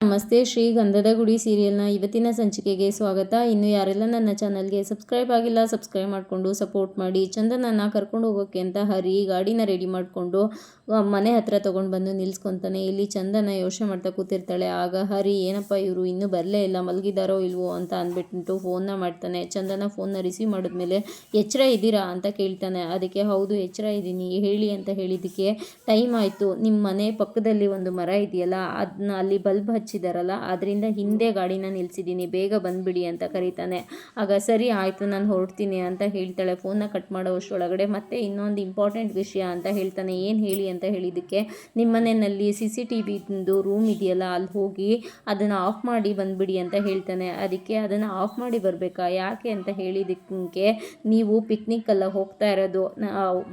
ನಮಸ್ತೆ, ಶ್ರೀ ಗಂಧದ ಗುಡಿ ಸೀರಿಯಲ್ನ ಇವತ್ತಿನ ಸಂಚಿಕೆಗೆ ಸ್ವಾಗತ. ಇನ್ನು ಯಾರೆಲ್ಲ ನನ್ನ ಚಾನಲ್ಗೆ ಸಬ್ಸ್ಕ್ರೈಬ್ ಆಗಿಲ್ಲ, ಸಬ್ಸ್ಕ್ರೈಬ್ ಮಾಡಿಕೊಂಡು ಸಪೋರ್ಟ್ ಮಾಡಿ, ಚಂದನನ್ನ ಕರ್ಕೊಂಡು ಹೋಗೋಕ್ಕೆ ಅಂತ ಹರಿ, ಗಾಡಿನ ರೆಡಿ ಮಾಡಿಕೊಂಡು ಮನೆ ಹತ್ರ ತೊಗೊಂಡು ಬಂದು ನಿಲ್ಸ್ಕೊತಾನೆ. ಇಲ್ಲಿ ಚಂದನ ಯೋಚನೆ ಮಾಡ್ತಾ ಕೂತಿರ್ತಾಳೆ. ಆಗ ಹರಿ, ಏನಪ್ಪ ಇವರು ಇನ್ನೂ ಬರಲೇ ಇಲ್ಲ, ಮಲಗಿದಾರೋ ಇಲ್ವೋ ಅಂತ ಅಂದ್ಬಿಟ್ಟು ಫೋನ್ನ ಮಾಡ್ತಾನೆ. ಚಂದನ ಫೋನ್ನ ರಿಸೀವ್ ಮಾಡಿದ್ಮೇಲೆ, ಎಚ್ಚರ ಇದ್ದೀರಾ ಅಂತ ಕೇಳ್ತಾನೆ. ಅದಕ್ಕೆ, ಹೌದು, ಎಚ್ಚರ ಇದ್ದೀನಿ, ಹೇಳಿ ಅಂತ ಹೇಳಿದ್ದಕ್ಕೆ, ಟೈಮ್ ಆಯಿತು. ನಿಮ್ಮ ಮನೆ ಪಕ್ಕದಲ್ಲಿ ಒಂದು ಮರ ಇದೆಯಲ್ಲ ಅದನ್ನ ಅಲ್ಲಿ ಬಲ್ಬ್ ಹಚ್ಚಿದಾರಲ್ಲ ಅದರಿಂದ ಹಿಂದೆ ಗಾಡಿನ ನಿಲ್ಲಿಸಿದ್ದೀನಿ ಬೇಗ ಬಂದುಬಿಡಿ ಅಂತ ಕರೀತಾನೆ. ಆಗ ಸರಿ ಆಯಿತು, ನಾನು ಹೊರಡ್ತೀನಿ ಅಂತ ಹೇಳ್ತಾಳೆ. ಫೋನ್ನ ಕಟ್ ಮಾಡೋ ಅಷ್ಟರೊಳಗಡೆ ಮತ್ತೆ ಇನ್ನೊಂದು ಇಂಪಾರ್ಟೆಂಟ್ ವಿಷಯ ಅಂತ ಹೇಳ್ತಾನೆ. ಏನು ಹೇಳಿ ಅಂತ ಹೇಳಿದ್ದಕ್ಕೆ ನಿಮ್ಮ ಮನೆಯಲ್ಲಿ ಸಿ ಸಿ ಟಿ ವಿದು ರೂಮ್ ಇದೆಯಲ್ಲ, ಅಲ್ಲಿ ಹೋಗಿ ಅದನ್ನು ಆಫ್ ಮಾಡಿ ಬಂದುಬಿಡಿ ಅಂತ ಹೇಳ್ತಾನೆ. ಅದಕ್ಕೆ ಅದನ್ನು ಆಫ್ ಮಾಡಿ ಬರಬೇಕಾ? ಯಾಕೆ ಅಂತ ಹೇಳಿದಕ್ಕೆ ನೀವು ಪಿಕ್ನಿಕ್ಕೆಲ್ಲ ಹೋಗ್ತಾ ಇರೋದು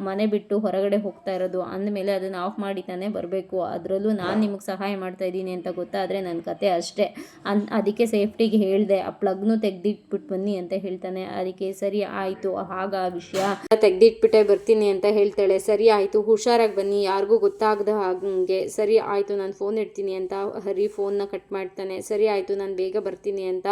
ಮನೆ ಬಿಟ್ಟು ಹೊರಗಡೆ ಹೋಗ್ತಾ ಇರೋದು, ಅಂದಮೇಲೆ ಅದನ್ನು ಆಫ್ ಮಾಡಿ ತಾನೇ ಬರಬೇಕು. ಅದರಲ್ಲೂ ನಾನು ನಿಮಗೆ ಸಹಾಯ ಮಾಡ್ತಾ ಇದ್ದೀನಿ ಅಂತ ಗೊತ್ತಾದರೆ ನನ್ನ ಕತೆ ಅಷ್ಟೇ. ಅನ್, ಅದಕ್ಕೆ ಸೇಫ್ಟಿಗೆ ಹೇಳಿದೆ, ಆ ಪ್ಲಗ್ನು ತೆಗೆದಿಟ್ಬಿಟ್ಟು ಬನ್ನಿ ಅಂತ ಹೇಳ್ತಾನೆ. ಅದಕ್ಕೆ ಸರಿ ಆಯಿತು ಹಾಗ ವಿಷಯ. ತೆಗೆದಿಟ್ಬಿಟ್ಟೆ ಬರ್ತೀನಿ ಅಂತ ಹೇಳ್ತಾಳೆ. ಸರಿ ಆಯಿತು, ಹುಷಾರಾಗಿ ಬನ್ನಿ, ಯಾರಿಗೂ ಗೊತ್ತಾಗದ ಹಾಗೆ ಸರಿ ಆಯಿತು, ನಾನು ಫೋನ್ ಇಡ್ತೀನಿ ಅಂತ ಹರಿ ಫೋನ್ನ ಕಟ್ ಮಾಡ್ತಾನೆ. ಸರಿ ಆಯಿತು, ನಾನು ಬೇಗ ಬರ್ತೀನಿ ಅಂತ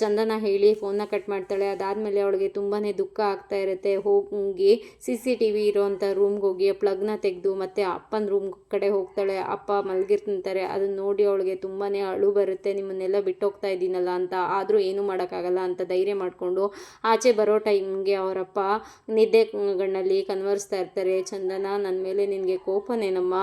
ಚಂದನ ಹೇಳಿ ಫೋನ್ನ ಕಟ್ ಮಾಡ್ತಾಳೆ. ಅದಾದಮೇಲೆ ಅವಳಿಗೆ ತುಂಬಾ ದುಃಖ ಆಗ್ತಾ ಇರುತ್ತೆ. ಹೋಗಿ ಸಿ ಸಿ ಟಿ ವಿ ಇರೋವಂಥ ರೂಮ್ಗೆ ಹೋಗಿ ಪ್ಲಗ್ನ ತೆಗೆದು ಮತ್ತೆ ಅಪ್ಪನ ರೂಮ್ ಕಡೆ ಹೋಗ್ತಾಳೆ. ಅಪ್ಪ ಮಲಗಿರ್ತಾರೆ ಅದನ್ನ ನೋಡಿ ಅವಳಿಗೆ ತುಂಬಾ ಅಳು ಬರುತ್ತೆ, ನಿಮ್ಮನ್ನೆಲ್ಲ ಬಿಟ್ಟೋಗ್ತಾ ಇದ್ದೀನಲ್ಲ ಅಂತ. ಆದರೂ ಏನೂ ಮಾಡೋಕ್ಕಾಗಲ್ಲ ಅಂತ ಧೈರ್ಯ ಮಾಡಿಕೊಂಡು ಆಚೆ ಬರೋ ಟೈಮ್ಗೆ ಅವರಪ್ಪ ನಿದ್ದೆ ಗಣ್ಣಲ್ಲಿ ಕನ್ವರ್ಸ್ತಾ ಇರ್ತಾರೆ. ಚಂದನ ನನ್ನ ಮೇಲೆ ನಿನಗೆ ಕೋಪನೇನಮ್ಮ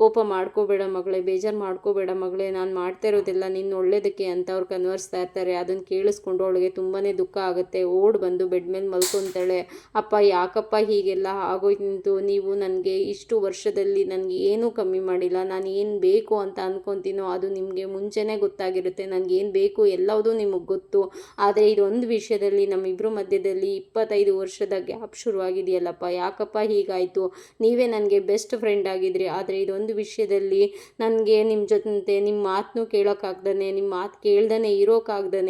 ಕೋಪ ಮಾಡ್ಕೋಬೇಡ ಮಗಳೇ, ಬೇಜಾರು ಮಾಡ್ಕೋಬೇಡ ಮಗಳೇ, ನಾನು ಮಾಡ್ತಾ ಇರೋದೆಲ್ಲ ನಿನ್ನ ಒಳ್ಳೇದಕ್ಕೆ ಅಂತ ಅವ್ರು ಕನ್ವರ್ಸ್ತಾ ಇರ್ತಾರೆ. ಅದನ್ನು ಕೇಳಿಸ್ಕೊಂಡು ಅವಳಿಗೆ ತುಂಬಾ ದುಃಖ ಆಗುತ್ತೆ. ಓಡ್ ಬಂದು ಬೆಡ್ ಮೇಲೆ ಮಲ್ಕೊತಾಳೆ. ಅಪ್ಪ, ಯಾಕಪ್ಪ ಹೀಗೆಲ್ಲ ಆಗೋಯ್ತು? ನೀವು ನನಗೆ ಇಷ್ಟು ವರ್ಷದಲ್ಲಿ ನನಗೆ ಏನೂ ಕಮ್ಮಿ ಮಾಡಿಲ್ಲ. ನಾನು ಏನು ಬೇಕು ಅಂತ ಅಂದ್ಕೊತೀನೋ ಅದು ನಿಮಗೆ ಮುಂಚೆನೇ ಗೊತ್ತಾಗಿರುತ್ತೆ ನನಗೆ ಏನು ಬೇಕು ಎಲ್ಲವುದು ನಿಮಗೆ ಗೊತ್ತು. ಆದರೆ ಇದೊಂದು ವಿಷಯದಲ್ಲಿ ನಮ್ಮಿಬ್ಬರ ಮಧ್ಯದಲ್ಲಿ ಇಪ್ಪತ್ತೈದು ವರ್ಷದ ಗ್ಯಾಪ್ ಶುರುವಾಗಿದೆಯಲ್ಲಪ್ಪ. ಯಾಕಪ್ಪ ಹೀಗಾಯಿತು? ನೀವೇ ನನಗೆ ಬೆಸ್ಟ್ ಫ್ರೆಂಡ್ ಆಗಿದ್ರಿ. ಆದರೆ ಇದೊಂದು ವಿಷಯದಲ್ಲಿ ನನಗೆ ನಿಮ್ಮ ಜೊತೆ ನಿಮ್ಮ ಮಾತನ್ನೂ ಕೇಳೋಕ್ಕಾಗ್ದೇ ನಿಮ್ಮ ಮಾತು ಕೇಳ್ದೇ ಇರೋಕ್ಕಾಗ್ದೇ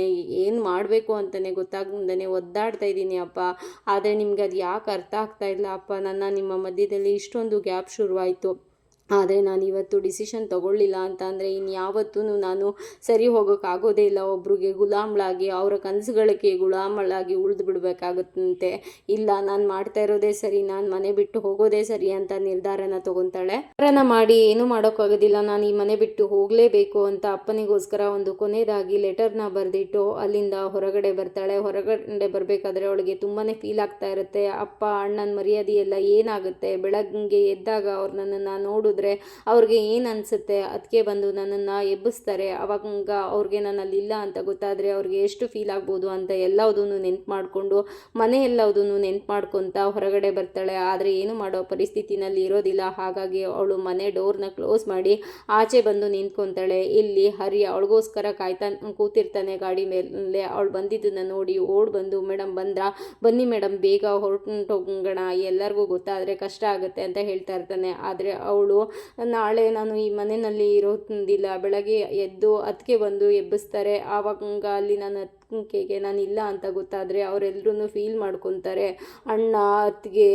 ಏನು ಮಾಡಬೇಕು ಅಂತಲೇ ಗೊತ್ತಾಗ್ದೇ ಒದ್ದಾಡ್ತಾ ಇದ್ದೀನಿ ಅಪ್ಪ. ಆದರೆ ನಿಮ್ಗೆ ಅದು ಯಾಕೆ ಅರ್ಥ ಆಗ್ತಾ ಇಲ್ಲ ಅಪ್ಪ? ನನ್ನ ನಿಮ್ಮ ಮಧ್ಯದಲ್ಲಿ ಇಷ್ಟೊಂದು ಗ್ಯಾಪ್ ಶುರುವಾಯಿತು. ಆದರೆ ನಾನು ಇವತ್ತು ಡಿಸಿಷನ್ ತಗೊಳ್ಳಿಲ್ಲ ಅಂತ ಅಂದರೆ ಇನ್ಯಾವತ್ತೂ ನಾನು ಸರಿ ಹೋಗೋಕ್ಕಾಗೋದೇ ಇಲ್ಲ. ಒಬ್ರಿಗೆ ಗುಲಾಮಳಾಗಿ, ಅವರ ಕನಸುಗಳಿಗೆ ಗುಲಾಮಳಾಗಿ ಉಳಿದು ಬಿಡಬೇಕಾಗುತ್ತಂತೆ. ಇಲ್ಲ, ನಾನು ಮಾಡ್ತಾ ಇರೋದೇ ಸರಿ, ನಾನು ಮನೆ ಬಿಟ್ಟು ಹೋಗೋದೇ ಸರಿ ಅಂತ ನಿರ್ಧಾರನ ತೊಗೊತಾಳೆ. ನಿರ್ಧಾರನ ಮಾಡಿ ಏನೂ ಮಾಡೋಕ್ಕಾಗೋದಿಲ್ಲ, ನಾನು ಈ ಮನೆ ಬಿಟ್ಟು ಹೋಗಲೇಬೇಕು ಅಂತ ಅಪ್ಪನಿಗೋಸ್ಕರ ಒಂದು ಕೊನೆಯದಾಗಿ ಲೆಟರ್ನ ಬರೆದಿಟ್ಟು ಅಲ್ಲಿಂದ ಹೊರಗಡೆ ಬರ್ತಾಳೆ. ಹೊರಗಡೆ ಬರಬೇಕಾದ್ರೆ ಅವಳಿಗೆ ತುಂಬಾ ಫೀಲ್ ಆಗ್ತಾ ಇರುತ್ತೆ. ಅಪ್ಪ, ಅಣ್ಣನ ಮರ್ಯಾದೆ ಎಲ್ಲ ಏನಾಗುತ್ತೆ? ಬೆಳಗ್ಗೆ ಎದ್ದಾಗ ಅವ್ರು ನನ್ನನ್ನು ನೋಡಿದ್ರೆ ಅವ್ರಿಗೆ ಏನು ಅನಿಸುತ್ತೆ? ಅದಕ್ಕೆ ಬಂದು ನನ್ನನ್ನು ಎಬ್ಬಿಸ್ತಾರೆ. ಅವಾಗ ಅವ್ರಿಗೆ ನನ್ನಲ್ಲಿ ಇಲ್ಲ ಅಂತ ಗೊತ್ತಾದರೆ ಅವ್ರಿಗೆ ಎಷ್ಟು ಫೀಲ್ ಆಗ್ಬೋದು ಅಂತ ಎಲ್ಲವುದನ್ನು ನೆನ್ಪು ಮಾಡಿಕೊಂಡು, ಮನೆ ಎಲ್ಲವುದನ್ನು ನೆನ್ಪು ಮಾಡ್ಕೊತ ಹೊರಗಡೆ ಬರ್ತಾಳೆ. ಆದರೆ ಏನು ಮಾಡೋ ಪರಿಸ್ಥಿತಿನಲ್ಲಿ ಇರೋದಿಲ್ಲ. ಹಾಗಾಗಿ ಅವಳು ಮನೆ ಡೋರ್ನ ಕ್ಲೋಸ್ ಮಾಡಿ ಆಚೆ ಬಂದು ನಿಂತ್ಕೊತಾಳೆ. ಇಲ್ಲಿ ಹರಿ ಅವಳಿಗೋಸ್ಕರ ಕಾಯ್ತಾ ಕೂತಿರ್ತಾನೆ ಗಾಡಿ ಮೇಲೆ. ಅವಳು ಬಂದಿದ್ದನ್ನು ನೋಡಿ ಓಡ್ ಬಂದು ಮೇಡಮ್ ಬಂದ್ರ? ಬನ್ನಿ ಮೇಡಮ್ ಬೇಗ ಹೊರಟು ಹೋಗೋಣ ಎಲ್ಲರಿಗೂ ಗೊತ್ತಾದರೆ ಕಷ್ಟ ಆಗುತ್ತೆ ಅಂತ ಹೇಳ್ತಾ ಇರ್ತಾನೆ. ಆದರೆ ಅವಳು ನಾಳೆ ನಾನು ಈ ಮನೆಯಲ್ಲಿ ಇರೋದಿಲ್ಲ ಬೆಳಗ್ಗೆ ಎದ್ದು ಅದಕ್ಕೆ ಬಂದು ಎಬ್ಬಿಸ್ತಾರೆ. ಆವಾಗ ಅಲ್ಲಿ ನಾನು ಅತ್ತಿಗೆಗೆ ನಾನು ಇಲ್ಲ ಅಂತ ಗೊತ್ತಾದರೆ ಅವರೆಲ್ಲರೂ ಫೀಲ್ ಮಾಡ್ಕೊತಾರೆ. ಅಣ್ಣ ಅತ್ತಿಗೆ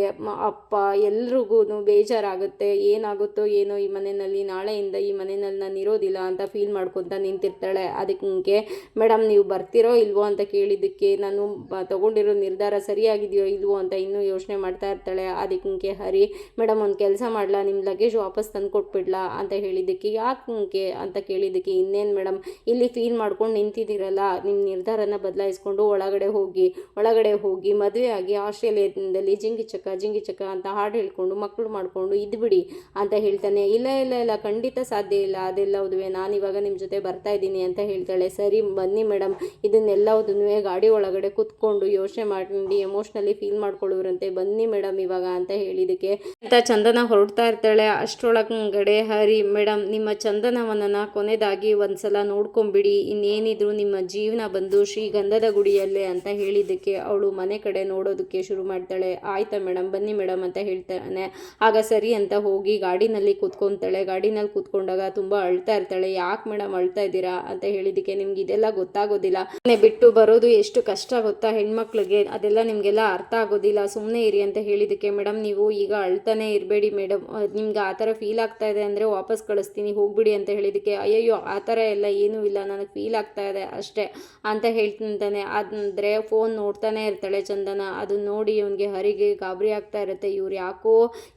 ಅಪ್ಪ ಎಲ್ರಿಗೂ ಬೇಜಾರಾಗುತ್ತೆ. ಏನಾಗುತ್ತೋ ಏನೋ ಈ ಮನೆಯಲ್ಲಿ ನಾಳೆಯಿಂದ ಈ ಮನೆಯಲ್ಲಿ ನಾನು ಇರೋದಿಲ್ಲ ಅಂತ ಫೀಲ್ ಮಾಡ್ಕೊತ ನಿಂತಿರ್ತಾಳೆ. ಅದಕ್ಕೆ ಮೇಡಮ್ ನೀವು ಬರ್ತೀರೋ ಇಲ್ವೋ ಅಂತ ಕೇಳಿದ್ದಕ್ಕೆ ನಾನು ತಗೊಂಡಿರೋ ನಿರ್ಧಾರ ಸರಿಯಾಗಿದೆಯೋ ಇಲ್ವೋ ಅಂತ ಇನ್ನೂ ಯೋಚನೆ ಮಾಡ್ತಾ ಇರ್ತಾಳೆ. ಅದಕ್ಕೆ ಹರಿ ಮೇಡಮ್ ಒಂದು ಕೆಲಸ ಮಾಡಲ? ನಿಮ್ಮ ಲಗೇಜ್ ವಾಪಸ್ ತಂದು ಕೊಟ್ಬಿಡ್ಲಾ ಅಂತ ಹೇಳಿದ್ದಕ್ಕೆ, ಯಾಕೆ ಅಂತ ಕೇಳಿದ್ದಕ್ಕೆ, ಇನ್ನೇನು ಮೇಡಮ್, ಇಲ್ಲಿ ಫೀಲ್ ಮಾಡ್ಕೊಂಡು ನಿಂತಿದ್ದೀರಲ್ಲ ನಿಮ್ಮ ನಿರ್ಧಾರನ ಬದಲಾಯಿಸ್ಕೊಂಡು ಒಳಗಡೆ ಹೋಗಿ ಒಳಗಡೆ ಹೋಗಿ ಮದುವೆ ಆಗಿ ಆಸ್ಟ್ರೇಲಿಯಾದಲ್ಲಿ ಜಿಂಗಿ ಚಕ್ಕ ಜಿಂಗಿ ಚಕ್ಕ ಅಂತ ಹಾಡು ಹೇಳ್ಕೊಂಡು, ಮಕ್ಕಳು ಮಾಡಿಕೊಂಡು ಇದ್ಬಿಡಿ ಅಂತ ಹೇಳ್ತಾನೆ. ಇಲ್ಲ ಇಲ್ಲ ಇಲ್ಲ, ಖಂಡಿತ ಸಾಧ್ಯ ಇಲ್ಲ, ಅದೆಲ್ಲ ಉದುವೆ ನಾನು ಇವಾಗ ನಿಮ್ಮ ಜೊತೆ ಬರ್ತಾ ಇದ್ದೀನಿ ಅಂತ ಹೇಳ್ತಾಳೆ. ಸರಿ, ಬನ್ನಿ ಮೇಡಮ್, ಇದನ್ನೆಲ್ಲ ಇದನ್ನೆಲ್ಲವುದನ್ನು ಗಾಡಿ ಒಳಗಡೆ ಕುತ್ಕೊಂಡು ಯೋಚನೆ ಮಾಡಿ ಎಮೋಷ್ನಲಿ ಫೀಲ್ ಮಾಡ್ಕೊಳ್ಳೋರಂತೆ, ಬನ್ನಿ ಮೇಡಮ್ ಇವಾಗ ಅಂತ ಹೇಳಿದಕ್ಕೆ ಅಂತ ಚಂದನ ಹೊರಡ್ತಾ ಇರ್ತಾಳೆ. ಅಷ್ಟರೊಳಗಡೆ ಹರಿ ಮೇಡಮ್ ನಿಮ್ಮ ಚಂದನವನ್ನ ಕೊನೆದಾಗಿ ಒಂದ್ಸಲ ನೋಡ್ಕೊಂಬಿಡಿ. ಇನ್ನೇನಿದ್ರು ನಿಮ್ಮ ಜೀವನ ಬಂದು ಶ್ರೀಗಂಧದ ಗುಡಿಯಲ್ಲೇ ಅಂತ ಹೇಳಿದ್ದಕ್ಕೆ ಅವಳು ಮನೆ ಕಡೆ ನೋಡೋದಕ್ಕೆ ಶುರು ಮಾಡ್ತಾಳೆ. ಆಯ್ತಾ ಮೇಡಮ್ ಬನ್ನಿ ಮೇಡಮ್ ಅಂತ ಹೇಳ್ತಾನೆ. ಆಗ ಸರಿ ಅಂತ ಹೋಗಿ ಗಾಡಿನಲ್ಲಿ ಕೂತ್ಕೊತಾಳೆ. ಗಾಡಿನಲ್ಲಿ ಕೂತ್ಕೊಂಡಾಗ ತುಂಬ ಅಳ್ತಾ ಇರ್ತಾಳೆ. ಯಾಕೆ ಮೇಡಮ್ ಅಳ್ತಾ ಇದ್ದೀರಾ ಅಂತ ಹೇಳಿದ್ದಕ್ಕೆ ನಿಮ್ಗೆ ಇದೆಲ್ಲ ಗೊತ್ತಾಗೋದಿಲ್ಲ. ಮನೆ ಬಿಟ್ಟು ಬರೋದು ಎಷ್ಟು ಕಷ್ಟ ಗೊತ್ತಾ ಹೆಣ್ಮಕ್ಳಿಗೆ? ಅದೆಲ್ಲ ನಿಮಗೆಲ್ಲ ಅರ್ಥ ಆಗೋದಿಲ್ಲ. ಸುಮ್ಮನೆ ಇರಿ ಅಂತ ಹೇಳಿದ್ದಕ್ಕೆ ಮೇಡಮ್ ನೀವು ಈಗ ಅಳ್ತಾನೆ ಇರಬೇಡಿ ಮೇಡಮ್ ನಿಮ್ಗೆ ಆ ಥರ ಫೀಲ್ ಆಗ್ತಾ ಇದೆ ಅಂದರೆ ವಾಪಸ್ ಕಳಿಸ್ತೀನಿ, ಹೋಗ್ಬಿಡಿ ಅಂತ ಹೇಳಿದ್ದಕ್ಕೆ, ಅಯ್ಯಯ್ಯೋ, ಆ ಥರ ಎಲ್ಲ ಏನೂ ಇಲ್ಲ, ನನಗೆ ಫೀಲ್ ಆಗ್ತಾ ಇದೆ ಅಷ್ಟೇ ಅಂತ ಹೇಳ್ತಂತಾನೆ ಅಂದರೆ ಫೋನ್ ನೋಡ್ತಾನೆ ಇರ್ತಾಳೆ ಚಂದನ. ಅದನ್ನ ನೋಡಿ ಇವನಿಗೆ ಹರಿಗೆ ಗಾಬರಿ ಆಗ್ತಾ ಇರುತ್ತೆ. ಇವ್ರು ಯಾಕೋ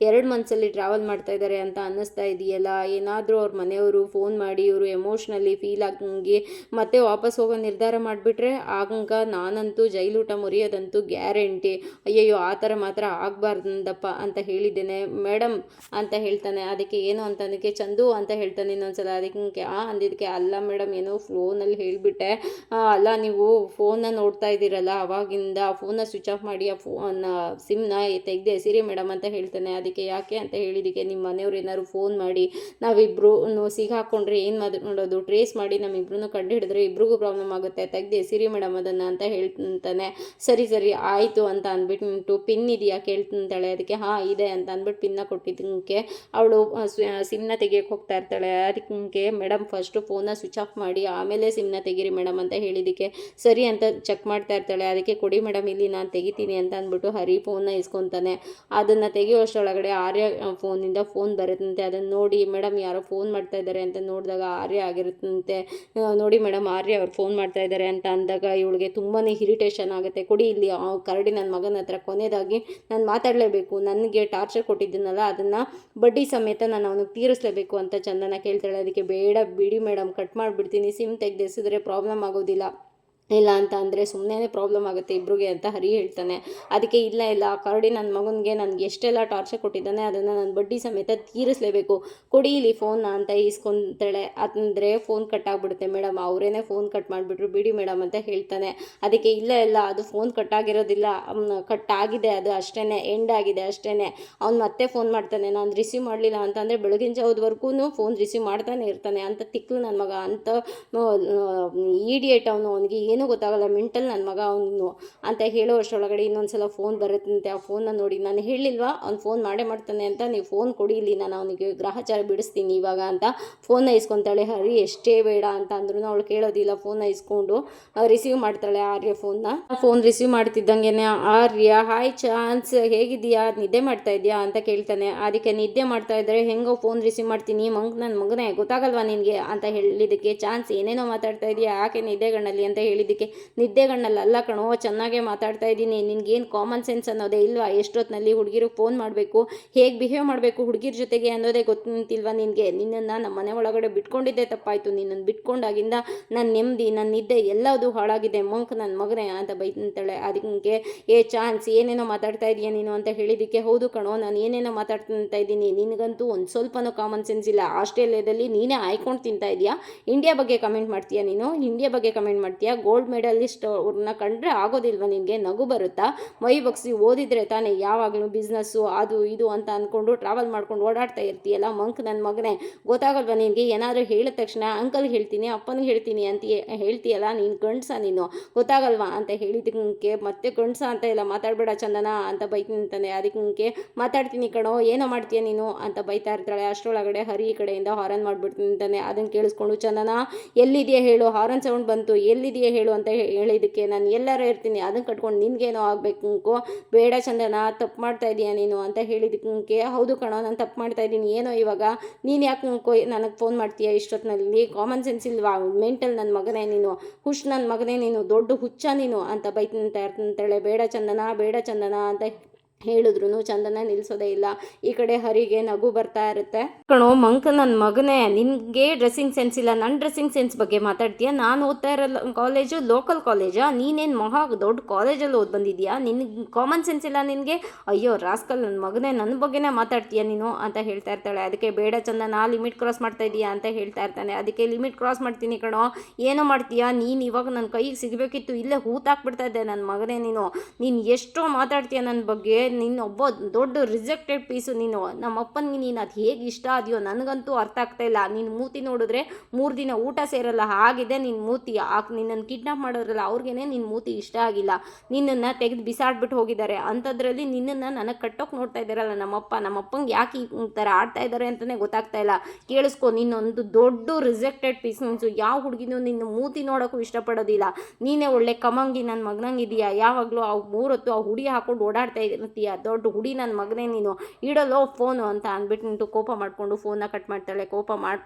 ಎರಡು ಮಂತ್ಸಲ್ಲಿ ಟ್ರಾವೆಲ್ ಮಾಡ್ತಾ ಇದ್ದಾರೆ ಅಂತ ಅನ್ನಿಸ್ತಾ ಇದೆಯಲ್ಲ? ಏನಾದರೂ ಅವ್ರ ಮನೆಯವರು ಫೋನ್ ಮಾಡಿ ಇವರು ಎಮೋಷ್ನಲಿ ಫೀಲ್ ಆಗಂಗೆ ಮತ್ತೆ ವಾಪಸ್ ಹೋಗೋ ನಿರ್ಧಾರ ಮಾಡಿಬಿಟ್ರೆ ಆಗಂಗ ನಾನಂತೂ ಜೈಲೂಟ ಮುರಿಯೋದಂತೂ ಗ್ಯಾರಂಟಿ. ಅಯ್ಯಯ್ಯೋ, ಆ ಥರ ಮಾತ್ರ ಆಗಬಾರ್ದಂದಪ್ಪ ಅಂತ ಹೇಳಿದ್ದೇನೆ. ಮೇಡಮ್ ಅಂತ ಹೇಳ್ತಾನೆ. ಅದಕ್ಕೆ ಏನು ಅಂತ ಅದಕ್ಕೆ ಚಂದು ಅಂತ ಹೇಳ್ತಾನೆ ಇನ್ನೊಂದ್ಸಲ. ಅದಕ್ಕೆ ಆ ಅಂದಿದ್ದಕ್ಕೆ ಅಲ್ಲ ಮೇಡಮ್, ಏನೋ ಫೋನಲ್ಲಿ ಹೇಳಿಬಿಟ್ಟೆ. ಅಲ್ಲ, ನೀವು ಫೋನ್ನ ನೋಡ್ತಾ ಇದ್ದೀರಲ್ಲ, ಅವಾಗಿಂದ ಫೋನ್ನ ಸ್ವಿಚ್ ಆಫ್ ಮಾಡಿ, ಆ ಫೋನ್ನ ಸಿಮ್ನ ತೆಗೆದೆ ಸಿರಿ ಮೇಡಮ್ ಅಂತ ಹೇಳ್ತಾನೆ. ಅದಕ್ಕೆ ಯಾಕೆ ಅಂತ ಹೇಳಿದಕ್ಕೆ ನಿಮ್ಮ ಮನೆಯವ್ರು ಏನಾದ್ರು ಫೋನ್ ಮಾಡಿ ನಾವಿಬ್ಬರು ಸಿಗಾಕೊಂಡ್ರೆ ಏನು ಮಾಡೋದು? ಟ್ರೇಸ್ ಮಾಡಿ ನಮ್ಮಿಬ್ರು ಕಂಡು ಹಿಡಿದ್ರೆ ಇಬ್ರಿಗೂ ಪ್ರಾಬ್ಲಮ್ ಆಗುತ್ತೆ. ತೆಗ್ದೆ ಸಿರಿ ಮೇಡಮ್ ಅದನ್ನು ಅಂತ ಹೇಳ್ತಾನೆ. ಸರಿ ಸರಿ, ಆಯಿತು ಅಂತ ಅಂದ್ಬಿಟ್ಟು ಪಿನ್ ಇದೆಯಾ? ಕೇಳ್ತಂತಾಳೆ ಅದಕ್ಕೆ, ಹಾಂ, ಇದೆ ಅಂತ ಅಂದ್ಬಿಟ್ಟು ಪಿನ್ನ ಕೊಟ್ಟಿದ್ದಕ್ಕೆ, ಅವಳು ಸಿಮ್ನ ತೆಗಿಯೋಕೆ ಹೋಗ್ತಾ ಇರ್ತಾಳೆ. ಅದಕ್ಕೆ ಮೇಡಮ್ ಫಸ್ಟು ಫೋನ್ನ ಸ್ವಿಚ್ ಆಫ್ ಮಾಡಿ, ಆಮೇಲೆ ಸಿಮ್ನ ತೆಗೀರಿ ಮೇಡಮ್ ಅಂತ ಹೇಳಿದ್ದಕ್ಕೆ, ಸರಿ ಅಂತ ಚೆಕ್ ಮಾಡ್ತಾ ಇರ್ತಾಳೆ. ಅದಕ್ಕೆ ಕೊಡಿ ಮೇಡಮ್, ಇಲ್ಲಿ ನಾನು ತೆಗಿತೀನಿ ಅಂತ ಅಂದ್ಬಿಟ್ಟು ಹರಿ ಫೋನ್ನ ಇಸ್ಕೊತಾನೆ. ಅದನ್ನು ತೆಗಿಯೋಷ್ಟೊಳಗಡೆ ಆರ್ಯ ಫೋನಿಂದ ಫೋನ್ ಬರುತ್ತಂತೆ. ಅದನ್ನು ನೋಡಿ, ಮೇಡಮ್, ಯಾರೋ ಫೋನ್ ಮಾಡ್ತಾ ಇದ್ದಾರೆ ಅಂತ ನೋಡಿದಾಗ ಆರ್ಯ ಆಗಿರುತ್ತಂತೆ. ನೋಡಿ ಮೇಡಮ್, ಆರ್ಯ ಅವ್ರು ಫೋನ್ ಮಾಡ್ತಾ ಇದ್ದಾರೆ ಅಂತ ಅಂದಾಗ ಇವಳಿಗೆ ತುಂಬಾ ಇರಿಟೇಷನ್ ಆಗುತ್ತೆ. ಕೊಡಿ, ಇಲ್ಲಿ ಕರಡಿ ನನ್ನ ಮಗನ ಹತ್ರ ಕೊನೆಯದಾಗಿ ನಾನು ಮಾತಾಡಲೇಬೇಕು. ನನಗೆ ಟಾರ್ಚರ್ ಕೊಟ್ಟಿದ್ದನಲ್ಲ, ಅದನ್ನು ಬಡ್ಡಿ ಸಮೇತ ನಾನು ಅವನಿಗೆ ತೀರಿಸಲೇಬೇಕು ಅಂತ ಚಂದನ ಕೇಳ್ತಾಳೆ. ಅದಕ್ಕೆ ಬೇಡ, ಬಿಡಿ ಮೇಡಮ್, ಕಟ್ ಮಾಡಿಬಿಡ್ತೀನಿ. ಸಿಮ್ ತೆಗೆದೆಸಿದ್ರೆ ಪ್ರಾಬ್ಲಮ್ ಆಗೋದಿಲ್ಲ. ಇಲ್ಲ ಅಂತ ಅಂದರೆ ಸುಮ್ಮನೆ ಪ್ರಾಬ್ಲಮ್ ಆಗುತ್ತೆ ಇಬ್ಬರಿಗೆ ಅಂತ ಹರಿ ಹೇಳ್ತಾನೆ. ಅದಕ್ಕೆ ಇಲ್ಲ ಇಲ್ಲ, ಆ ಕರಡಿ ನನ್ನ ಮಗನಿಗೆ ನನಗೆ ಎಷ್ಟೆಲ್ಲ ಟಾರ್ಚರ್ ಕೊಟ್ಟಿದ್ದಾನೆ ಅದನ್ನು ನಾನು ಬಡ್ಡಿ ಸಮೇತ ತೀರಿಸಲೇಬೇಕು. ಕೊಡಿ ಇಲ್ಲಿ ಫೋನ್ನ ಅಂತ ಈಸ್ಕೊಂತಾಳೆ. ಅಂದರೆ ಫೋನ್ ಕಟ್ ಆಗಿಬಿಡುತ್ತೆ ಮೇಡಮ್ ಅವರೇನೆ ಫೋನ್ ಕಟ್ ಮಾಡಿಬಿಟ್ರು. ಬಿಡಿ ಮೇಡಮ್ ಅಂತ ಹೇಳ್ತಾನೆ. ಅದಕ್ಕೆ ಇಲ್ಲ ಇಲ್ಲ, ಅದು ಫೋನ್ ಕಟ್ ಆಗಿರೋದಿಲ್ಲ. ಕಟ್ ಆಗಿದೆ ಅದು ಅಷ್ಟೇ ಎಂಡ್ ಆಗಿದೆ ಅಷ್ಟೇ ಅವ್ನು ಮತ್ತೆ ಫೋನ್ ಮಾಡ್ತಾನೆ. ನಾನು ರಿಸೀವ್ ಮಾಡಲಿಲ್ಲ ಅಂತಂದರೆ ಬೆಳಗಿನ ಜಾವದವರೆಗೂ ಫೋನ್ ರಿಸೀವ್ ಮಾಡ್ತಾನೆ ಇರ್ತಾನೆ. ಅಂತ ತಿಕ್ಲು ನನ್ನ ಮಗ. ಅಂತ ಈಡಿಯೇಟ್ ಅವನು ಅವನಿಗೆ ಏನೂ ಗೊತ್ತಾಗಲ್ಲ ಮೆಂಟಲ್ ನನ್ನ ಮಗ ಅವನು ಅಂತ ಹೇಳೋ ಅಷ್ಟರೊಳಗಡೆ ಇನ್ನೊಂದ್ಸಲ ಫೋನ್ ಬರುತ್ತಂತೆ. ಆ ಫೋನ್ನ ನೋಡಿ ನಾನು ಹೇಳಿಲ್ವಾ? ಅವ್ನು ಫೋನ್ ಮಾಡೇ ಮಾಡ್ತಾನೆ ಅಂತ ನೀವು ಫೋನ್ ಕೊಡಿ ಇಲ್ಲಿ, ನಾನು ಅವನಿಗೆ ಗ್ರಹಚಾರ ಬಿಡಿಸ್ತೀನಿ ಇವಾಗ ಅಂತ ಫೋನ್ನ ಇಸ್ಕೊತಾಳೆ. ಹರಿ, ಎಷ್ಟೇ ಬೇಡ ಅಂತ ಅಂದ್ರೂ ಅವಳು ಕೇಳೋದಿಲ್ಲ ಫೋನ್ನ ಇಸ್ಕೊಂಡು. ರಿಸೀವ್ ಮಾಡ್ತಾಳೆ ಆರ್ಯ ಫೋನ್ನ ಫೋನ್ ರಿಸೀವ್ ಮಾಡ್ತಿದ್ದಂಗೆ ಆರ್ಯ ಹಾಯ್ ಚಾನ್ಸ್ ಹೇಗಿದೆಯಾ ನಿದ್ದೆ ಮಾಡ್ತಾ ಇದೆಯಾ ಅಂತ ಕೇಳ್ತಾನೆ. ಅದಕ್ಕೆ ನಿದ್ದೆ ಮಾಡ್ತಾ ಇದ್ದರೆ ಹೆಂಗೋ ಫೋನ್ ರಿಸೀವ್ ಮಾಡ್ತೀನಿ. ಮಂಗ್ ನನ್ನ ಮಗನೇ ಗೊತ್ತಾಗಲ್ವಾ ನಿನಗೆ? ಅಂತ ಹೇಳಿದ್ದಕ್ಕೆ, ಚಾನ್ಸ್ ಏನೇನೋ ಮಾತಾಡ್ತಾ ಇದೆಯಾ? ಯಾಕೆ ನಿದ್ದೆಗಣ್ಣಲ್ಲಿ? ಅಂತ ಹೇಳಿದ್ದಕ್ಕೆ ನಿದ್ದೆಗಣ್ಣಲ್ಲ. ಕಣೋ, ಚೆನ್ನಾಗೆ ಮಾತಾಡ್ತಾ ಇದ್ದೀನಿ. ನಿನ್ಗೇನು ಕಾಮನ್ ಸೆನ್ಸ್ ಅನ್ನೋದೇ ಇಲ್ವಾ? ಎಷ್ಟೊತ್ತಿನಲ್ಲಿ ಹುಡುಗಿರು ಫೋನ್ ಮಾಡಬೇಕು? ಹೇಗೆ ಬಿಹೇವ್ ಮಾಡಬೇಕು ಹುಡುಗಿರ ಜೊತೆಗೆ ಅನ್ನೋದೇ ಗೊತ್ತಿಲ್ವಾ ನಿನಗೆ? ನಿನ್ನನ್ನು ನಮ್ಮ ಮನೆ ಒಳಗಡೆ ಬಿಟ್ಕೊಂಡಿದ್ದೆ ತಪ್ಪಾಯಿತು. ನಿನ್ನನ್ನು ಬಿಟ್ಕೊಂಡಾಗಿಂದ ನನ್ನ ನೆಮ್ಮದಿ ನನ್ನ ನಿದ್ದೆ ಎಲ್ಲದು ಹಾಳಾಗಿದೆ. ಮಂಕ್ ನನ್ನ ಮಗನೇ ಅಂತ ಬೈತಂತಾಳೆ ಅದಕ್ಕೆ ಏ, ಚಾನ್ಸ್, ಏನೇನೋ ಮಾತಾಡ್ತಾ ಇದೀಯ ನೀನು? ಅಂತ ಹೇಳಿದ್ದಕ್ಕೆ, ಹೌದು ಕಣೋ, ನಾನು ಏನೇನೋ ಮಾತಾಡ್ತಾ ಇದ್ದೀನಿ ನಿನಗಂತೂ ಒಂದು ಸ್ವಲ್ಪನೂ ಕಾಮನ್ ಸೆನ್ಸ್ ಇಲ್ಲ. ಆಸ್ಟ್ರೇಲಿಯಾದಲ್ಲಿ ನೀನೇ ಆಯ್ಕೊಂಡು ತಿಂತಾ ಇದೆಯಾ? ಇಂಡಿಯಾ ಬಗ್ಗೆ ಕಮೆಂಟ್ ಮಾಡ್ತೀಯಾ ನೀನು? ಇಂಡಿಯಾ ಬಗ್ಗೆ ಕಮೆಂಟ್ ಮಾಡ್ತೀಯಾ? ಗೋಲ್ಡ್ ಮೆಡಲಿಸ್ಟ್ ಅವ್ರನ್ನ ಕಂಡ್ರೆ ಆಗೋದಿಲ್ವಾ ನಿನಗೆ? ನಗು ಬರುತ್ತಾ? ಮೈ ಬಗ್ಸಿ ಓದಿದ್ರೆ ತಾನೇ ಯಾವಾಗಲೂ ಬಿಸ್ನೆಸ್ಸು ಅದು ಇದು ಅಂತ ಅಂದ್ಕೊಂಡು ಟ್ರಾವೆಲ್ ಮಾಡ್ಕೊಂಡು ಓಡಾಡ್ತಾ ಇರ್ತೀಯಲ್ಲ ಮಂಕ್ ನನ್ನ ಮಗನೇ? ಗೊತ್ತಾಗಲ್ವಾ ನಿನಗೆ? ಏನಾದರೂ ಹೇಳಿದ ತಕ್ಷಣ ಅಂಕಲ್ ಹೇಳ್ತೀನಿ ಅಪ್ಪನಿಗೆ ಹೇಳ್ತೀನಿ ಅಂತ ಹೇಳ್ತೀಯಲ್ಲ? ನೀನು ಗಂಡ್ಸ ನೀನು? ಗೊತ್ತಾಗಲ್ವಾ ಅಂತ ಹೇಳಿದಕ್ಕೆ ಮತ್ತೆ ಗಂಡ್ಸ ಅಂತ ಎಲ್ಲ ಮಾತಾಡಬೇಡ ಚಂದನ ಅಂತ ಬೈಕ್ ನಿಂತಾನೆ ಅದಕ್ಕೆ ಮಾತಾಡ್ತೀನಿ ಕಣೋ, ಏನೋ ಮಾಡ್ತೀಯ ನೀನು ಅಂತ ಬೈತಾ ಇರ್ತಾಳೆ. ಅಷ್ಟರೊಳಗಡೆ ಹರಿ ಈ ಕಡೆಯಿಂದ ಹಾರನ್ ಮಾಡಿಬಿಡ್ತೀನಿ ನಿಂತಾನೆ ಅದನ್ನು ಕೇಳಿಸ್ಕೊಂಡು, ಚಂದನ, ಎಲ್ಲಿದೆಯಾ ಹೇಳು? ಹಾರನ್ ಸೌಂಡ್ ಬಂತು. ಎಲ್ಲಿದೆಯಾ ಹೇಳು ಅಂತ ಹೇ- ಹೇಳಿದ್ದಕ್ಕೆ ನಾನು ಎಲ್ಲರೂ ಇರ್ತೀನಿ. ಅದನ್ನು ಕಟ್ಕೊಂಡು ನಿನಗೇನೋ ಆಗಬೇಕು ಬೇಡ ಚಂದನ ತಪ್ಪು ಮಾಡ್ತಾ ಇದೀಯಾ ನೀನು ಅಂತ ಹೇಳಿದ್ದಕ್ಕೆ ಹೌದು ಕಣೋ, ನಾನು ತಪ್ಪು ಮಾಡ್ತಾ ಇದ್ದೀನಿ ಏನೋ ಇವಾಗ ನೀನು ಯಾಕೆ ನನಗೆ ಫೋನ್ ಮಾಡ್ತೀಯ ಇಷ್ಟೊತ್ತಿನಲ್ಲಿ ಕಾಮನ್ ಸೆನ್ಸ್ ಇಲ್ವಾ? ಮೆಂಟಲ್ ನನ್ನ ಮಗನೇ ನೀನು. ಹುಶ್ ನನ್ನ ಮಗನೇ ನೀನು. ದೊಡ್ಡ ಹುಚ್ಚ ನೀನು ಅಂತ ಬೈತಂತ ಇರ್ತಾಳೆ ಬೇಡ ಚಂದನ ಬೇಡ ಚಂದನ ಅಂತ ಹೇಳಿದ್ರು ಚಂದನ ನಿಲ್ಸೋದೇ ಇಲ್ಲ. ಈ ಕಡೆ ಹರಿಗೆ ನಗು ಬರ್ತಾ ಇರುತ್ತೆ. ಕಣೋ, ಮಂಕ್ ನನ್ನ ಮಗನೇ, ನಿನಗೆ ಡ್ರೆಸ್ಸಿಂಗ್ ಸೆನ್ಸ್ ಇಲ್ಲ. ನನ್ನ ಡ್ರೆಸ್ಸಿಂಗ್ ಸೆನ್ಸ್ ಬಗ್ಗೆ ಮಾತಾಡ್ತೀಯ? ನಾನು ಓದ್ತಾ ಇರೋ ಕಾಲೇಜು ಲೋಕಲ್ ಕಾಲೇಜಾ ನೀನೇನು ಮಹಾ ದೊಡ್ಡ ಕಾಲೇಜಲ್ಲಿ ಓದ್ ಬಂದಿದ್ಯಾ? ನಿನಗೆ ಕಾಮನ್ ಸೆನ್ಸ್ ಇಲ್ಲ ನಿನಗೆ? ಅಯ್ಯೋ, ರಾಸ್ಕಲ್ ನನ್ನ ಮಗನೇ ನನ್ನ ಬಗ್ಗೆನೇ ಮಾತಾಡ್ತೀಯ ನೀನು? ಅಂತ ಹೇಳ್ತಾ ಇರ್ತಾಳೆ. ಅದಕ್ಕೆ ಬೇಡ ಚಂದನ ಲಿಮಿಟ್ ಕ್ರಾಸ್ ಮಾಡ್ತಾ ಇದೀಯಾ? ಅಂತ ಹೇಳ್ತಾ ಇರ್ತಾನೆ. ಅದಕ್ಕೆ ಲಿಮಿಟ್ ಕ್ರಾಸ್ ಮಾಡ್ತೀನಿ ಕಣೋ. ಏನೋ ಮಾಡ್ತೀಯಾ? ನೀನು ಇವಾಗ ನನ್ನ ಕೈಗೆ ಸಿಗಬೇಕಿತ್ತು, ಇಲ್ಲೇ ಹೂತಾಕ್ಬಿಡ್ತಾ ಇದ್ದೆ ನನ್ನ ಮಗನೇ ನೀನು. ನೀನು ಎಷ್ಟೋ ಮಾತಾಡ್ತೀಯ ನನ್ನ ಬಗ್ಗೆ? ನೀನು ಒಬ್ಬ ದೊಡ್ಡ ರಿಜೆಕ್ಟೆಡ್ ಪೀಸು ನೀನು. ನಮ್ಮ ಅಪ್ಪನಿಗೆ ನೀನು ಅದು ಹೇಗೆ ಇಷ್ಟ ಅದೆಯೋ ನನಗಂತೂ ಅರ್ಥ ಆಗ್ತಾ ಇಲ್ಲ. ನೀನು ಮೂತಿ ನೋಡಿದ್ರೆ ಮೂರು ದಿನ ಊಟ ಸೇರಲ್ಲ, ಹಾಗಿದೆ ನಿನ್ನ ಮೂತಿ. ಆಕ್ ನಿನ್ನನ್ನು ಕಿಡ್ನಾಪ್ ಮಾಡೋದ್ರಲ್ಲ ಅವ್ರಿಗೇನೆ ನಿನ್ನ ಮೂತಿ ಇಷ್ಟ ಆಗಿಲ್ಲ. ನಿನ್ನನ್ನು ತೆಗೆದು ಬಿಸಾಡ್ಬಿಟ್ಟು ಹೋಗಿದ್ದಾರೆ. ಅಂಥದ್ರಲ್ಲಿ ನಿನ್ನನ್ನು ನನಗೆ ಕಟ್ಟೋಕೆ ನೋಡ್ತಾ ಇದ್ದಾರಲ್ಲ ನಮ್ಮಪ್ಪ. ನಮ್ಮಪ್ಪಂಗೆ ಯಾಕೆ ಈ ಥರ ಆಡ್ತಾ ಇದ್ದಾರೆ ಅಂತಲೇ ಗೊತ್ತಾಗ್ತಾ ಇಲ್ಲ. ಕೇಳಿಸ್ಕೊ, ನಿನ್ನೊಂದು ದೊಡ್ಡ ರಿಜೆಕ್ಟೆಡ್ ಪೀಸ್ ಮೀನ್ಸು ಯಾವ ಹುಡುಗಿನೂ ನಿನ್ನ ಮೂತಿ ನೋಡೋಕ್ಕೂ ಇಷ್ಟಪಡೋದಿಲ್ಲ. ನೀನೇ ಒಳ್ಳೆ ಕಮಂಗಿ ನನ್ನ ಮಗನಂಗಿದೆಯಾ ಯಾವಾಗಲೂ ಆ ಮೂರೊತ್ತು ಆ ಹುಡಿ ಹಾಕೊಂಡು ಓಡಾಡ್ತಾ ಇರ್ತೀಯ ದೊಡ್ಡ ಹುಡಿ ನನ್ನ ಮಗನೇ ನೀನು. ಇಡಲೋ ಫೋನು ಅಂತ ಅಂದ್ಬಿಟ್ಟು ನಿಂತು ಕೋಪ ಮಾಡಿಕೊಂಡು ಫೋನ್ನ ಕಟ್ ಮಾಡ್ತಾಳೆ. ಕೋಪ ಮಾಡ್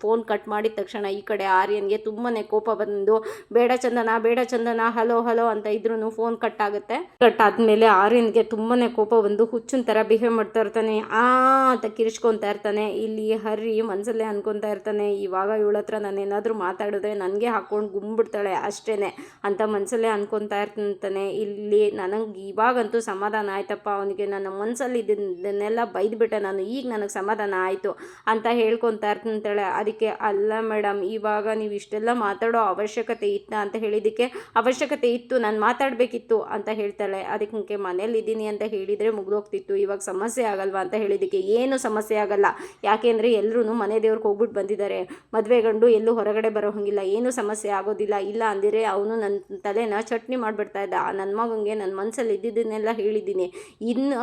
ಫೋನ್ ಕಟ್ ಮಾಡಿದ ತಕ್ಷಣ ಈ ಕಡೆ ಆರ್ಯನ್ಗೆ ತುಂಬಾ ಕೋಪ ಬಂದು, ಬೇಡ ಚಂದನ ಬೇಡ ಚಂದನ, ಹಲೋ ಹಲೋ ಅಂತ ಇದ್ರೂ ಫೋನ್ ಕಟ್ ಆಗುತ್ತೆ. ಕಟ್ ಆದಮೇಲೆ ಆರ್ಯನ್ಗೆ ತುಂಬಾ ಕೋಪ ಬಂದು ಹುಚ್ಚಿನ ತರ ಬಿಹೇವ್ ಮಾಡ್ತಾ ಇರ್ತಾನೆ. ಆ, ಅಂತ ಕಿರಿಚ್ಕೊತಾ ಇರ್ತಾನೆ. ಇಲ್ಲಿ ಹರಿ ಮನಸ್ಸಲ್ಲೇ ಅನ್ಕೊತಾ ಇರ್ತಾನೆ. ಇವಾಗ ಇವಳ ಹತ್ರ ನಾನು ಮಾತಾಡಿದ್ರೆ ನನಗೆ ಹಾಕ್ಕೊಂಡು ಗುಂಬಿಡ್ತಾಳೆ ಅಷ್ಟೇನೆ ಅಂತ ಮನಸ್ಸಲ್ಲೇ ಅನ್ಕೊತಾ ಇರ್ತಾನೆ. ಇಲ್ಲಿ ನನಗೆ ಇವಾಗಂತೂ ಸಮಾಧಾನ ಆಯ್ತಪ್ಪ ಅವನಿಗೆ ನನ್ನ ಮನಸ್ಸಲ್ಲಿ ಇದನ್ನೆಲ್ಲ ಬೈದ್ಬಿಟ್ಟೆ, ನಾನು ಈಗ ನನಗೆ ಸಮಾಧಾನ ಆಯಿತು ಅಂತ ಹೇಳ್ಕೊತಾ ಇರ್ತಾಳೆ ಅದಕ್ಕೆ, ಅಲ್ಲ ಮೇಡಮ್, ಇವಾಗ ನೀವು ಇಷ್ಟೆಲ್ಲ ಮಾತಾಡೋ ಅವಶ್ಯಕತೆ ಇತ್ತ ಅಂತ ಹೇಳಿದ್ದಕ್ಕೆ ಅವಶ್ಯಕತೆ ಇತ್ತು, ನಾನು ಮಾತಾಡಬೇಕಿತ್ತು ಅಂತ ಹೇಳ್ತಾಳೆ. ಅದಕ್ಕೆ ಮನೇಲಿ ಇದ್ದೀನಿ ಅಂತ ಹೇಳಿದರೆ ಮುಗ್ದೋಗ್ತಿತ್ತು. ಇವಾಗ ಸಮಸ್ಯೆ ಆಗಲ್ವಾ ಅಂತ ಹೇಳಿದ್ದಕ್ಕೆ ಏನು ಸಮಸ್ಯೆ ಆಗಲ್ಲ. ಯಾಕೆಂದರೆ ಎಲ್ಲರೂ ಮನೆ ದೇವ್ರಿಗೆ ಹೋಗ್ಬಿಟ್ಟು ಬಂದಿದ್ದಾರೆ. ಮದುವೆ ಗಂಡು ಎಲ್ಲೂ ಹೊರಗಡೆ ಬರೋ ಹಂಗಿಲ್ಲ. ಏನೂ ಸಮಸ್ಯೆ ಆಗೋದಿಲ್ಲ. ಇಲ್ಲ ಅಂದಿರೇ ಅವನು ನನ್ನ ತಲೆನ ಚಟ್ನಿ ಮಾಡಿಬಿಡ್ತಾ ಇದ್ದ. ನನ್ನ ಮಗನಿಗೆ ನನ್ನ ಮನಸ್ಸಲ್ಲಿ ಇದ್ದಿದ್ದನ್ನೆಲ್ಲ ಹೇಳಿದ್ದೀನಿ. ಇನ್ನು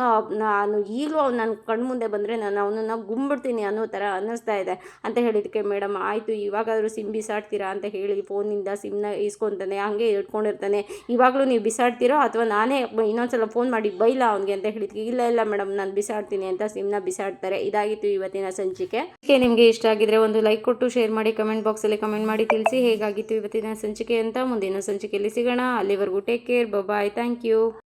ನಾನು ಈಗಲೂ ಅವ್ನು ನನ್ನ ಕಣ್ಮುಂದೆ ಬಂದರೆ ನಾನು ಅವನನ್ನು ಗುಂಬಿಡ್ತೀನಿ ಅನ್ನೋ ಥರ ಅನ್ನಿಸ್ತಾ ಇದೆ ಅಂತ ಹೇಳಿದ್ದಕ್ಕೆ ಮೇಡಮ್, ಆಯಿತು, ಇವಾಗಾದರೂ ಸಿಮ್ ಬಿಸಾಡ್ತೀರಾ? ಅಂತ ಹೇಳಿ ಫೋನಿಂದ ಸಿಮ್ನ ಇಸ್ಕೊತಾನೆ ಹಂಗೆ ಇಟ್ಕೊಂಡಿರ್ತಾನೆ. ಇವಾಗಲೂ ನೀವು ಬಿಸಾಡ್ತೀರೋ ಅಥವಾ ನಾನೇ ಇನ್ನೊಂದ್ಸಲ ಫೋನ್ ಮಾಡಿ ಬೈಲ ಅವನಿಗೆ ಅಂತ ಹೇಳಿದ್ಕೆ, ಇಲ್ಲ ಇಲ್ಲ, ಮೇಡಮ್, ನಾನು ಬಿಸಾಡ್ತೀನಿ ಅಂತ ಸಿಮ್ನ ಬಿಸಾಡ್ತಾರೆ. ಇದಾಗಿತ್ತು ಇವತ್ತಿನ ಸಂಚಿಕೆ. ನಿಮಗೆ ಇಷ್ಟ ಆಗಿದ್ರೆ ಒಂದು ಲೈಕ್ ಕೊಟ್ಟು, ಶೇರ್ ಮಾಡಿ, ಕಮೆಂಟ್ ಬಾಕ್ಸಲ್ಲಿ ಕಮೆಂಟ್ ಮಾಡಿ ತಿಳಿಸಿ. ಹೇಗಾಗಿತ್ತು ಇವತ್ತಿನ ಸಂಚಿಕೆ ಅಂತ ಮುಂದಿನ ಸಂಚಿಕೆಯಲ್ಲಿ ಸಿಗೋಣ. ಅಲ್ಲಿವರೆಗೂ take care bye thank you.